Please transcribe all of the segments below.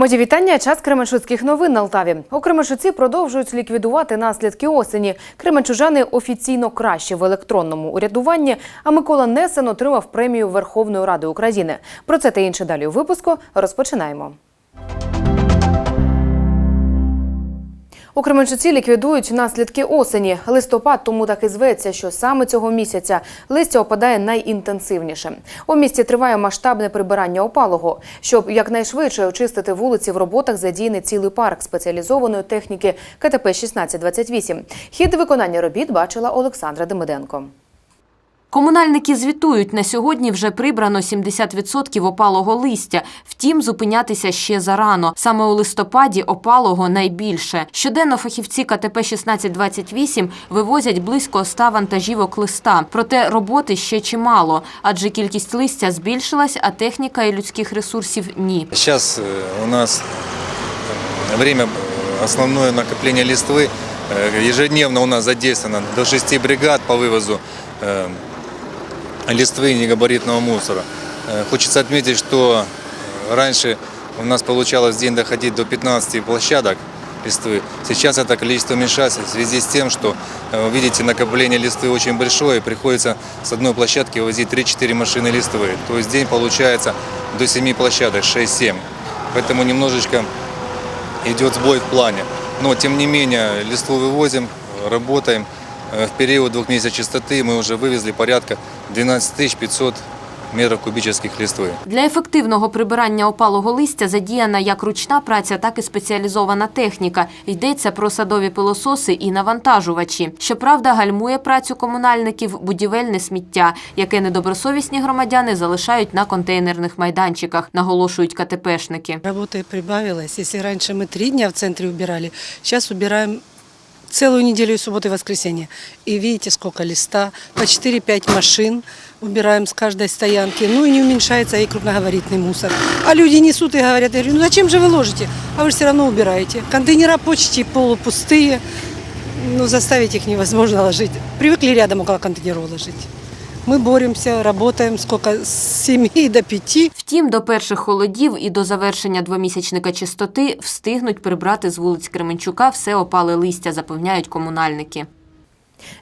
Мої вітання. Час Кременчуцьких новин на Алтаві. У Кременчуці продовжують ліквідувати наслідки осені. Кременчужани офіційно краще в електронному урядуванні. А Микола Несен отримав премію Верховної Ради України. Про це та інше далі у випуску розпочинаємо. У Кременчуці ліквідують наслідки осені. Листопад тому так і зветься, що саме цього місяця листя опадає найінтенсивніше. У місті триває масштабне прибирання опалого. Щоб якнайшвидше очистити вулиці в роботах задіяний цілий парк спеціалізованої техніки КТП 1628. Хід виконання робіт бачила Олександра Демиденко. Комунальники звітують, на сьогодні вже прибрано 70% опалого листя. Втім, зупинятися ще зарано. Саме у листопаді опалого найбільше. Щоденно фахівці КТП 1628 вивозять близько 100 вантажівок листа. Проте роботи ще чимало, адже кількість листя збільшилась, а техніка і людських ресурсів ні. Сейчас э, у нас э, время э, основное накопление листвы. Э, Ежедневно у нас задействовано до 6 бригад по вывозу э, листвы и негабаритного мусора. Э, Хочется отметить, что э, раньше у нас получалось в день доходить до 15 площадок листвы. Сейчас это количество уменьшается в связи с тем, что, э, видите, накопление листвы очень большое, и приходится с одной площадки возить 3-4 машины листвы. То есть день получается до 7 площадок, 6-7. Поэтому немножечко идет сбой в плане. Но, тем не менее, листву вывозим, работаем. Э, В период двух месяцев чистоты мы уже вывезли порядка 12 500 метров кубических листвы. Для ефективного прибирання опалого листя задіяна як ручна праця, так і спеціалізована техніка. Йдеться про садові пилососи і навантажувачі. Щоправда, гальмує працю комунальників будівельне сміття, яке недобросовісні громадяни залишають на контейнерних майданчиках, наголошують КТПшники. Работы прибавилось. Если раньше мы три дня в центре убирали, сейчас убираем целую неделю и субботу и воскресенье. И видите, сколько листа, по 4-5 машин убираем с каждой стоянки. Ну и не уменьшается и крупногабаритный мусор. А люди несут и говорят, я говорю, ну зачем же вы ложите? А вы же все равно убираете. Контейнера почти полупустые, ну заставить их невозможно ложить. Привыкли рядом около контейнеров ложить. Мы боремся, работаем сколько, с 7 до 5. Втім, до перших холодів і до завершення двомісячника чистоти встигнуть прибрати з вулиць Кременчука все опале листя, запевняють комунальники.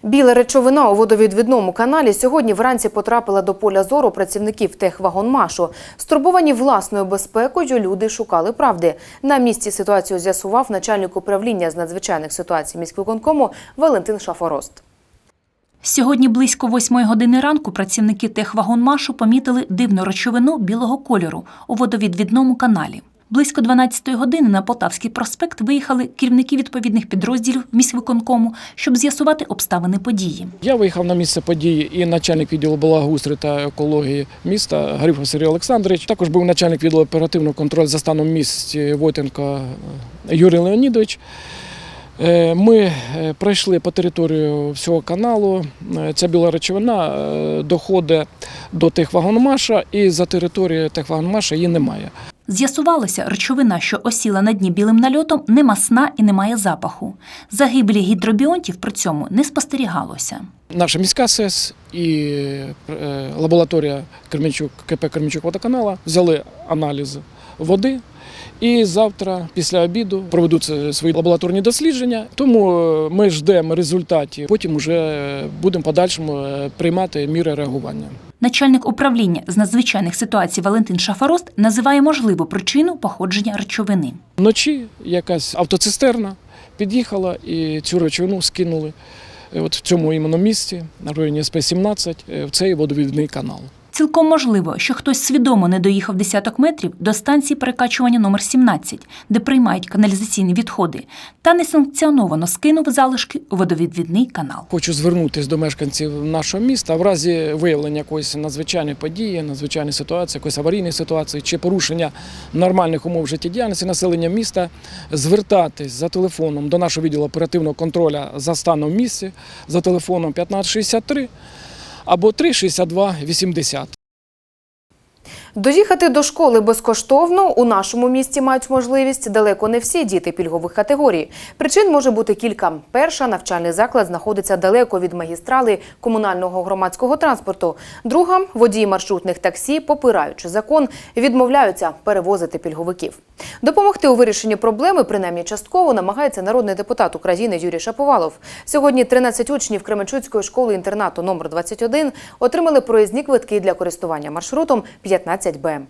Біла речовина у водовідвідному каналі сьогодні вранці потрапила до поля зору працівників техвагонмашу. Стурбовані власною безпекою люди шукали правди. На місці ситуацію з'ясував начальник управління з надзвичайних ситуацій міськвиконкому Валентин Шафорост. Сьогодні близько восьмої години ранку працівники техвагонмашу помітили дивну речовину білого кольору у водовідвідному каналі. Близько 12-ї години на Полтавський проспект виїхали керівники відповідних підрозділів міськвиконкому, щоб з'ясувати обставини події. Я виїхав на місце події і начальник відділу благоустрою та екології міста Гарифов Сергій Олександрович. Також був начальник відділу оперативного контролю за станом місті Войтенко Юрій Леонідович. Е, Ми е, пройшли по територію всього каналу. Е, Ця біла речовина доходить до техвагонмаша, і за територією техвагонмаша її немає. З'ясувалося, речовина, що осіла на дні білим нальотом, не масна і не має запаху. Загибелі гідробіонтів при цьому не спостерігалося. Наша міська СЕС і лабораторія Кременчук, КП Кременчук водоканала взяли аналіз води. І завтра, після обіду, проведуть свої лабораторні дослідження. Тому е, ми ждемо результатів. Потім вже будемо подальшому е, приймати міри реагування. Начальник управління з надзвичайних ситуацій Валентин Шафарост називає можливу причину походження речовини. Вночі якась автоцистерна під'їхала і цю речовину скинули е, от в цьому іменно місці, на районі СП-17, е, в цей водовідний канал. Цілком можливо, що хтось свідомо не доїхав десяток метрів до станції перекачування номер 17, де приймають каналізаційні відходи, та несанкціоновано скинув залишки у водовідвідний канал. Хочу звернутися до мешканців нашого міста в разі виявлення якоїсь надзвичайної події, надзвичайної ситуації, якоїсь аварійної ситуації чи порушення нормальних умов життєдіяльності населення міста, звертатись за телефоном до нашого відділу оперативного контролю за станом в місті за телефоном 1563 або 362 80. Доїхати до школи безкоштовно у нашому місті мають можливість далеко не всі діти пільгових категорій. Причин може бути кілька. Перша навчальний заклад знаходиться далеко від магістрали комунального громадського транспорту. Друга водії маршрутних таксі, попираючи закон, відмовляються перевозити пільговиків. Допомогти у вирішенні проблеми, принаймні частково, намагається народний депутат України Юрій Шаповалов. Сьогодні 13 учнів Кременчуцької школи інтернату номер 21 отримали проїзні квитки для користування маршрутом 15Б.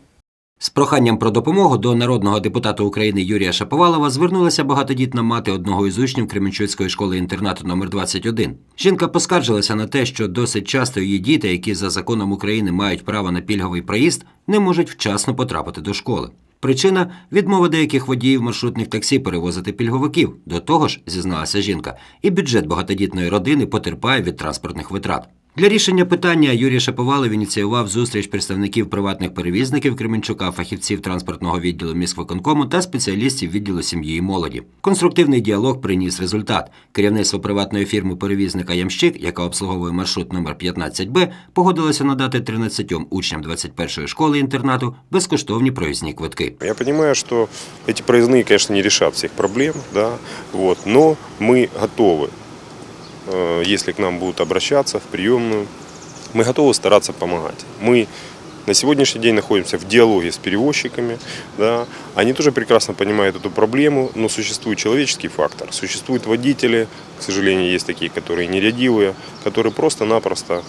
З проханням про допомогу до народного депутата України Юрія Шаповалова звернулася багатодітна мати одного із учнів Кременчуцької школи інтернату номер 21 Жінка поскаржилася на те, що досить часто її діти, які за законом України мають право на пільговий проїзд, не можуть вчасно потрапити до школи. Причина відмова деяких водіїв маршрутних таксі перевозити пільговиків. До того ж, зізналася жінка, і бюджет багатодітної родини потерпає від транспортних витрат. Для рішення питання Юрій Шаповалов ініціював зустріч представників приватних перевізників Кременчука, фахівців транспортного відділу міськвиконкому та спеціалістів відділу сім'ї і молоді. Конструктивний діалог приніс результат. Керівництво приватної фірми перевізника Ямщик, яка обслуговує маршрут номер 15Б, погодилося надати 13 учням 21-ї школи інтернату безкоштовні проїзні квитки. Я понимаю, что эти проездные, конечно, не решат всех проблем, да, вот, но мы готовы, э, если к нам будут обращаться в приемную, мы готовы стараться помогать. Мы на сегодняшний день находимся в диалоге с перевозчиками, да, они тоже прекрасно понимают эту проблему, но существует человеческий фактор, существуют водители, к сожалению, есть такие, которые нерадивые, которые просто-напросто э,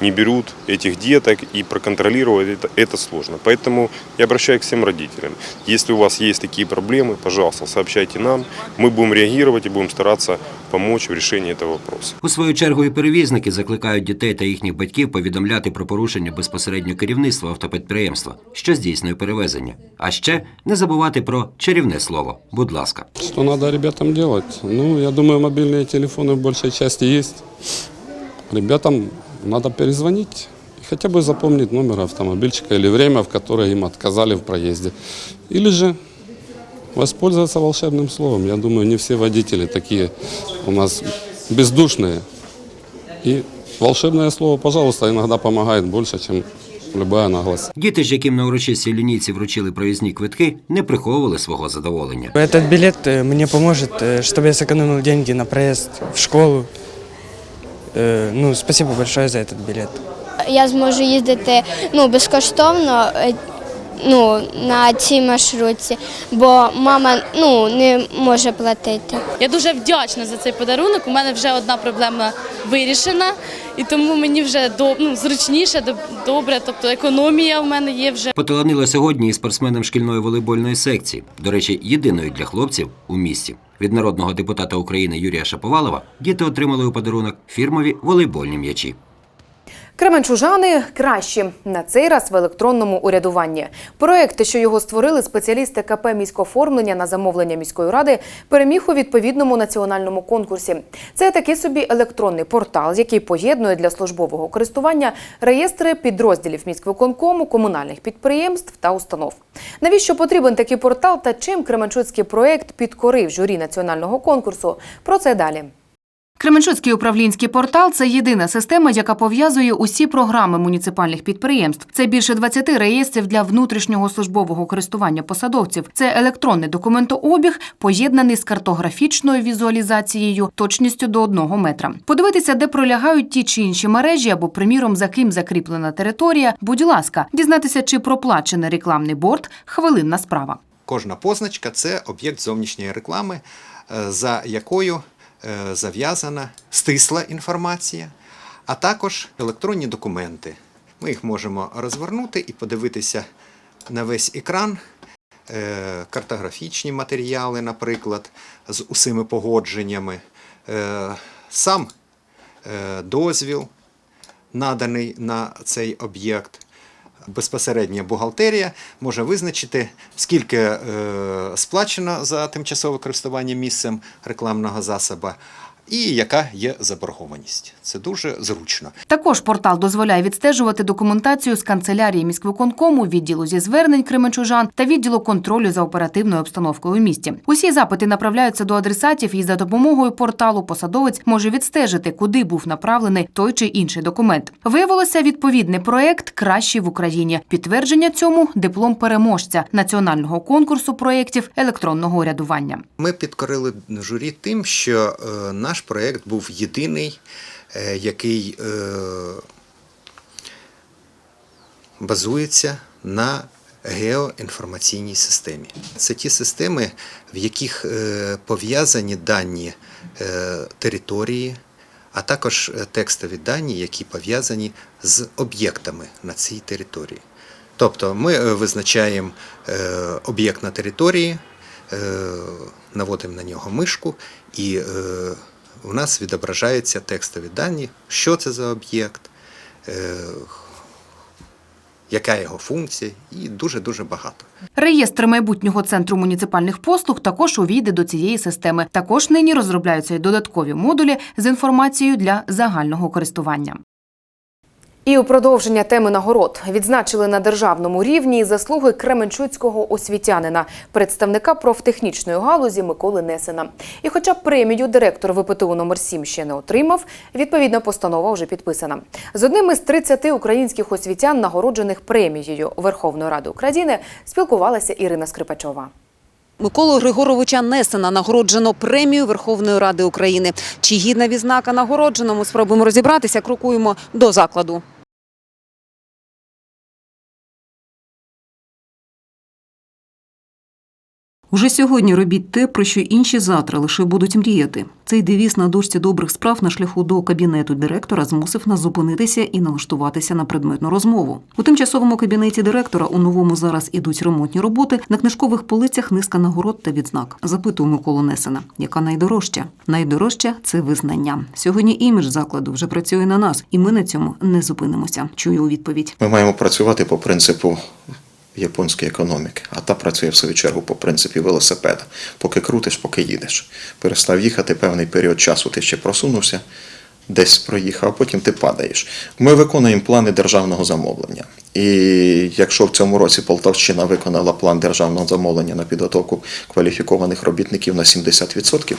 не берут этих деток и проконтролировать это, это сложно. Поэтому я обращаюсь к всем родителям. Если у вас есть такие проблемы, пожалуйста, сообщайте нам. Мы будем реагировать и будем стараться помочь в решении этого вопроса. У свою чергу і перевізники закликають дітей та їхніх батьків повідомляти про порушення безпосередньо керівництва автопідприємства, що здійснює перевезення. А ще не забувати про чарівне слово. Будь ласка. Что надо ребятам делать? Ну, я думаю, мобильные телефоны в большей части есть. Ребятам надо перезвонить и хотя бы запомнить номер автомобильчика или время, в которое им отказали в проезде. Или же воспользоваться волшебным словом. Я думаю, не все водители такие у нас бездушные. И волшебное слово, пожалуйста, иногда помогает больше, чем любая наглость. Діти ж, яким на урочистій лінійці вручили проїзні квитки, не приховували свого задоволення. Этот билет э, мне поможет, э, чтобы я сэкономил деньги на проезд в школу. Э, Ну, спасибо большое за этот билет. Я зможу їздити ну, безкоштовно е, ну, на цій маршрутці, бо мама ну, не може платити. Я дуже вдячна за цей подарунок. У мене вже одна проблема вирішена, і тому мені вже до, ну, зручніше, до- добре. Тобто економія в мене є вже. Поталанила сьогодні і спортсменам шкільної волейбольної секції. До речі, єдиної для хлопців у місті. Від народного депутата України Юрія Шаповалова діти отримали у подарунок фірмові волейбольні м'ячі. Кременчужани кращі на цей раз в електронному урядуванні. Проект, що його створили спеціалісти КП міськоформлення на замовлення міської ради, переміг у відповідному національному конкурсі. Це такий собі електронний портал, який поєднує для службового користування реєстри підрозділів міськвиконкому, комунальних підприємств та установ. Навіщо потрібен такий портал та чим Кременчуцький проект підкорив журі національного конкурсу? Про це далі. Кременчуцький управлінський портал це єдина система, яка пов'язує усі програми муніципальних підприємств. Це більше 20 реєстрів для внутрішнього службового користування посадовців. Це електронний документообіг, поєднаний з картографічною візуалізацією, точністю до одного метра. Подивитися, де пролягають ті чи інші мережі, або, приміром, за ким закріплена територія. Будь ласка, дізнатися, чи проплачений рекламний борт хвилинна справа. Кожна позначка це об'єкт зовнішньої реклами, е, за якою зав'язана стисла інформація, а також електронні документи. Ми їх можемо розвернути і подивитися на весь екран. е, Картографічні матеріали, наприклад, з усіми погодженнями, е, сам е, дозвіл, наданий на цей об'єкт. Безпосередня бухгалтерія може визначити, скільки е, сплачено за тимчасове користування місцем рекламного засоба, і яка є заборгованість. Це дуже зручно. Також портал дозволяє відстежувати документацію з канцелярії міськвиконкому, відділу зі звернень кременчужан та відділу контролю за оперативною обстановкою у місті. Усі запити направляються до адресатів, і за допомогою порталу посадовець може відстежити, куди був направлений той чи інший документ. Виявилося відповідний проект кращий в Україні. Підтвердження цьому диплом переможця національного конкурсу проєктів електронного урядування. Ми підкорили журі тим, що е, наш проєкт був єдиний, е, який е, базується на геоінформаційній системі. Це ті системи, в яких е, пов'язані дані території, а також текстові дані, які пов'язані з об'єктами на цій території. Тобто ми визначаємо об'єкт на території, наводимо на нього мишку, і у нас відображаються текстові дані, що це за об'єкт, е, яка його функція, і дуже-дуже багато. Реєстр майбутнього центру муніципальних послуг також увійде до цієї системи. Також нині розробляються й додаткові модулі з інформацією для загального користування. І у продовження теми нагород відзначили на державному рівні заслуги кременчуцького освітянина, представника профтехнічної галузі Миколи Несена. І хоча премію директор ВПТУ номер 7 ще не отримав, відповідна постанова вже підписана. З одним із 30 українських освітян, нагороджених премією Верховної Ради України, спілкувалася Ірина Скрипачова. Миколу Григоровича Несена нагороджено премію Верховної Ради України. Чи гідна відзнака нагородженому? Спробуємо розібратися. Крокуємо до закладу. Уже сьогодні робіть те, про що інші завтра лише будуть мріяти. Цей девіз на дошці добрих справ на шляху до кабінету директора змусив нас зупинитися і налаштуватися на предметну розмову. У тимчасовому кабінеті директора у новому зараз ідуть ремонтні роботи. На книжкових полицях низка нагород та відзнак. Запитую Миколу Несена, яка найдорожча? Найдорожча це визнання. Сьогодні імідж закладу вже працює на нас, і ми на цьому не зупинимося. Чую у відповідь. Ми маємо працювати по принципу японської економіки, а та працює в свою чергу по принципі велосипеда. Поки крутиш, поки їдеш. Перестав їхати певний період часу, ти ще просунувся, десь проїхав, а потім ти падаєш. Ми виконуємо плани державного замовлення. І якщо в цьому році Полтавщина виконала план державного замовлення на підготовку кваліфікованих робітників на 70%,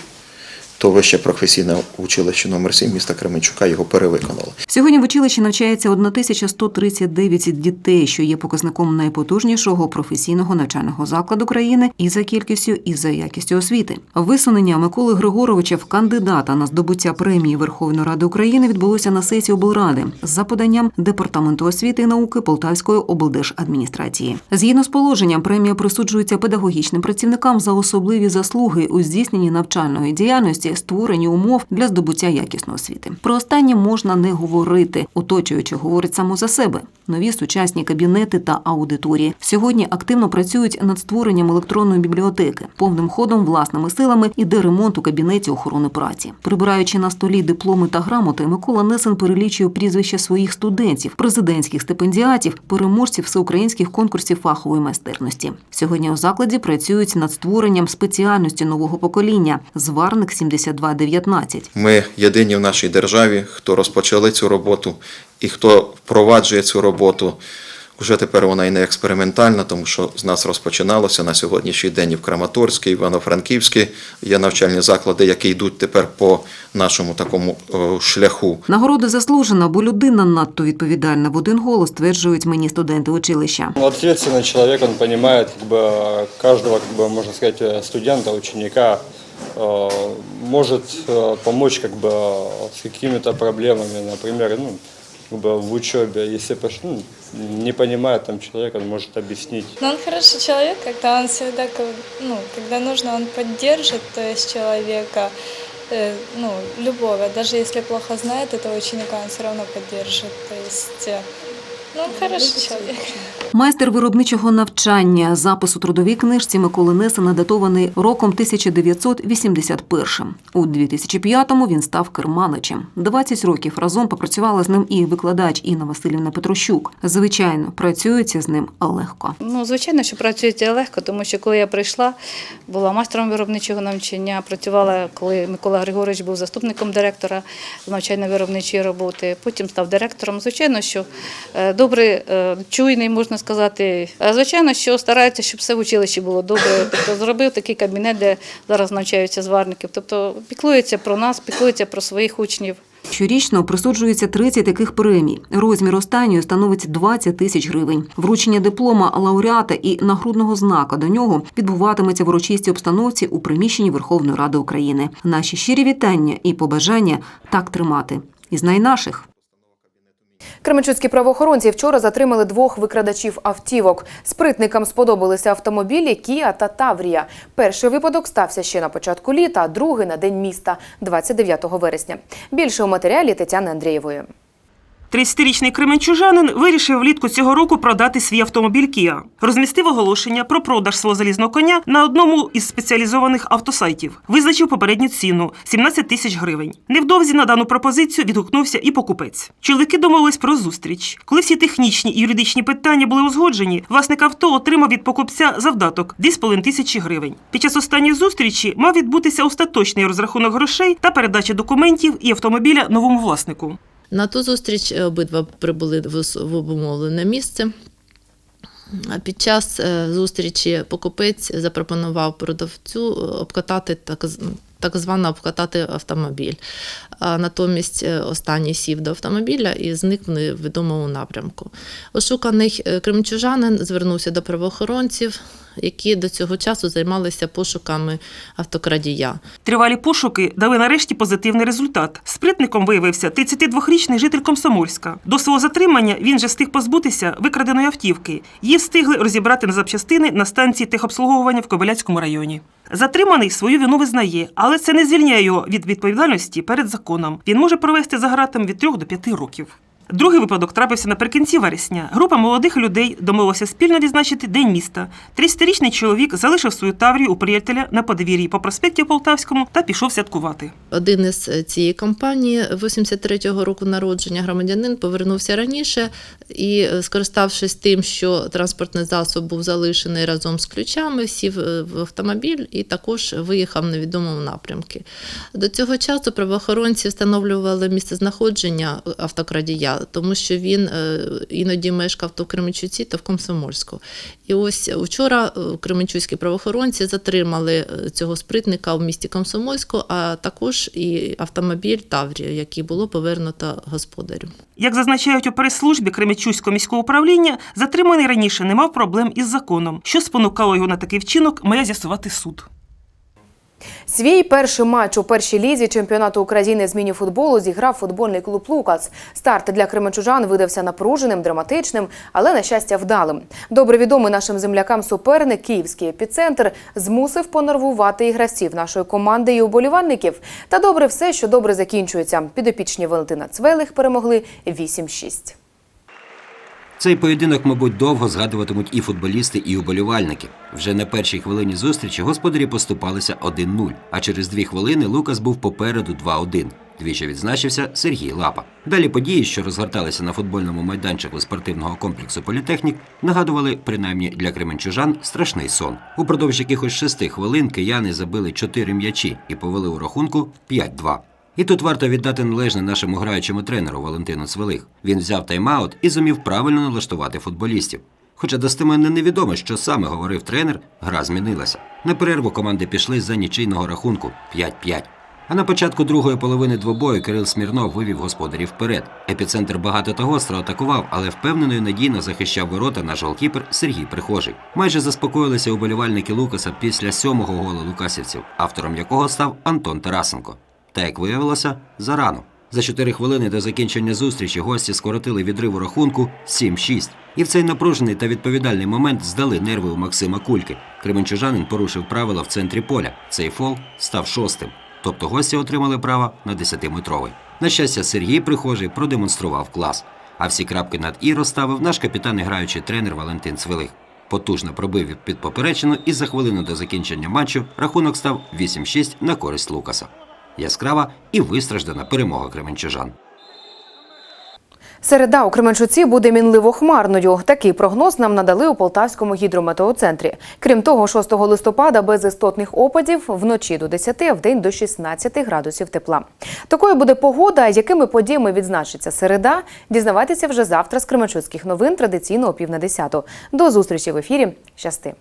то вище професійне училище номер 7 міста Кременчука його перевиконало. Сьогодні в училищі навчається 1139 дітей, що є показником найпотужнішого професійного навчального закладу країни і за кількістю, і за якістю освіти. Висунення Миколи Григоровича в кандидата на здобуття премії Верховної Ради України відбулося на сесії облради за поданням департаменту освіти і науки Полтавської облдержадміністрації. Згідно з положенням, премія присуджується педагогічним працівникам за особливі заслуги у здійсненні навчальної діяльності, створенні умов для здобуття якісної освіти. Про останнє можна не говорити, оточуючи говорить само за себе. Нові сучасні кабінети та аудиторії сьогодні активно працюють над створенням електронної бібліотеки, повним ходом власними силами іде ремонт у кабінеті охорони праці. Прибираючи на столі дипломи та грамоти, Микола Несен перелічує прізвища своїх студентів, президентських стипендіатів, переможців всеукраїнських конкурсів фахової майстерності. Сьогодні у закладі працюють над створенням спеціальності нового покоління зварник 7219. Ми єдині в нашій державі, хто розпочали цю роботу і хто впроваджує цю роботу. Уже тепер вона і не експериментальна, тому що з нас розпочиналося на сьогоднішній день і в Краматорській, Івано-Франківській є навчальні заклади, які йдуть тепер по нашому такому о, шляху. Нагорода заслужена, бо людина надто відповідальна. В один голос стверджують мені студенти училища. Ответственный человек, он понимает как бы, каждого, как бы, можно сказать, студента, ученика, э, может э, помочь как бы, с какими-то проблемами, например, ну, как бы, в учебе. Если пош- ну, не понимает там человек, он может объяснить. Но он хороший человек, когда он всегда, ко- ну, когда нужно, он поддержит, то есть человека, э, ну, любого, даже если плохо знает этого ученика, он все равно поддержит. То есть, э, Ну, хороший человек. Майстер виробничого навчання запис у трудовій книжці Миколи Несена датований роком 1981. У 2005-му він став керманичем. 20 років разом попрацювала з ним і викладач Інна Васильівна Петрощук. Звичайно, працюється з ним легко. Ну, звичайно, що працюється легко, тому що коли я прийшла, була майстром виробничого навчання, працювала, коли Микола Григорович був заступником директора навчально-виробничої роботи, потім став директором. Звичайно, що е, добрий, е, чуйний, можна сказати. Е, Звичайно, що старається, щоб все в училищі було добре. Тобто зробив такий кабінет, де зараз навчаються зварників. Тобто піклується про нас, піклується про своїх учнів. Щорічно присуджується 30 таких премій. Розмір останньої становить 20 тисяч гривень. Вручення диплома лауреата і нагрудного знака до нього відбуватиметься в урочистій обстановці у приміщенні Верховної Ради України. Наші щирі вітання і побажання так тримати. Із найнаших. Кременчуцькі правоохоронці вчора затримали двох викрадачів автівок. Спритникам сподобалися автомобілі Кія та Таврія. Перший випадок стався ще на початку літа, а другий на день міста 29 вересня. Більше у матеріалі Тетяни Андрієвої. 30-річний кременчужанин вирішив влітку цього року продати свій автомобіль Kia. Розмістив оголошення про продаж свого залізного коня на одному із спеціалізованих автосайтів. Визначив попередню ціну 17 тисяч гривень. Невдовзі на дану пропозицію відгукнувся і покупець. Чоловіки домовились про зустріч. Коли всі технічні і юридичні питання були узгоджені, власник авто отримав від покупця завдаток 2,5 тисячі гривень. Під час останньої зустрічі мав відбутися остаточний розрахунок грошей та передача документів і автомобіля новому власнику. На ту зустріч е, обидва прибули в обумовлене місце. Під час е, зустрічі покупець запропонував продавцю е, обкатати так, так звано обкатати автомобіль. А натомість е, останній сів до автомобіля і зник в невідомому напрямку. Ошуканий е, кримчужанин звернувся до правоохоронців, які до цього часу займалися пошуками автокрадія. Тривалі пошуки дали нарешті позитивний результат. Спритником виявився 32-річний житель Комсомольська. До свого затримання він же встиг позбутися викраденої автівки. Її встигли розібрати на запчастини на станції техобслуговування в Кобиляцькому районі. Затриманий свою вину визнає, але це не звільняє його від відповідальності перед законом. Він може провести за гратом від 3 до 5 років. Другий випадок трапився наприкінці вересня. Група молодих людей домовилася спільно відзначити День міста. 30-річний чоловік залишив свою таврію у приятеля на подвір'ї по проспекті Полтавському та пішов святкувати. Один із е, цієї компанії 83-го року народження громадянин повернувся раніше і, е, скориставшись тим, що транспортний засоб був залишений разом з ключами, сів е, в автомобіль і також виїхав в невідомому напрямку. До цього часу правоохоронці встановлювали місце знаходження автокрадія, тому що він е, іноді мешкав то в Кременчуці, то в Комсомольську. І ось вчора е, кременчуцькі правоохоронці затримали е, цього спритника в місті Комсомольську, а також і автомобіль Таврія, який було повернуто господарю. Як зазначають у прес-службі Кременчуцького міського управління, затриманий раніше не мав проблем із законом. Що спонукало його на такий вчинок, має з'ясувати суд. Свій перший матч у першій лізі чемпіонату України з міні-футболу зіграв футбольний клуб Лукас. Старт для кременчужан видався напруженим, драматичним, але на щастя вдалим. Добре відомий нашим землякам суперник київський епіцентр змусив понервувати і гравців нашої команди і уболівальників. Та добре все, що добре закінчується. Підопічні Валентина Цвелих перемогли 8-6. Цей поєдинок, мабуть, довго згадуватимуть і футболісти, і уболівальники. Вже на першій хвилині зустрічі господарі поступалися 1-0, а через дві хвилини Лукас був попереду 2-1. Двічі відзначився Сергій Лапа. Далі події, що розгорталися на футбольному майданчику спортивного комплексу Політехнік, нагадували, принаймні для кременчужан, страшний сон. Упродовж якихось шести хвилин кияни забили чотири м'ячі і повели у рахунку 5-2. І тут варто віддати належне нашому граючому тренеру Валентину Цвелих. Він взяв тайм-аут і зумів правильно налаштувати футболістів. Хоча достеменно невідомо, що саме говорив тренер, гра змінилася. На перерву команди пішли за нічийного рахунку 5-5. А на початку другої половини двобою Кирил Смірнов вивів господарів вперед. Епіцентр багато та гостро атакував, але впевнено і надійно захищав ворота наш голкіпер Сергій Прихожий. Майже заспокоїлися уболівальники Лукаса після сьомого голу лукасівців, автором якого став Антон Тарасенко. Та як виявилося, зарано. За 4 хвилини до закінчення зустрічі гості скоротили відрив у рахунку 7-6. І в цей напружений та відповідальний момент здали нерви у Максима Кульки. Кременчужанин порушив правила в центрі поля. Цей фол став шостим. Тобто гості отримали право на 10-метровий. На щастя, Сергій Прихожий продемонстрував клас. А всі крапки над і розставив наш капітан і граючий тренер Валентин Цвилих. Потужно пробив під поперечину і за хвилину до закінчення матчу рахунок став 8-6 на користь Лукаса. Яскрава і вистраждана перемога кременчужан. Середа у Кременчуці буде мінливо хмарною. Такий прогноз нам надали у Полтавському гідрометеоцентрі. Крім того, 6 листопада без істотних опадів вночі до 10, а вдень до 16 градусів тепла. Такою буде погода, якими подіями відзначиться середа. Дізнавайтеся вже завтра з Кременчуцьких новин традиційно о пів на 10. До зустрічі в ефірі. Щасти!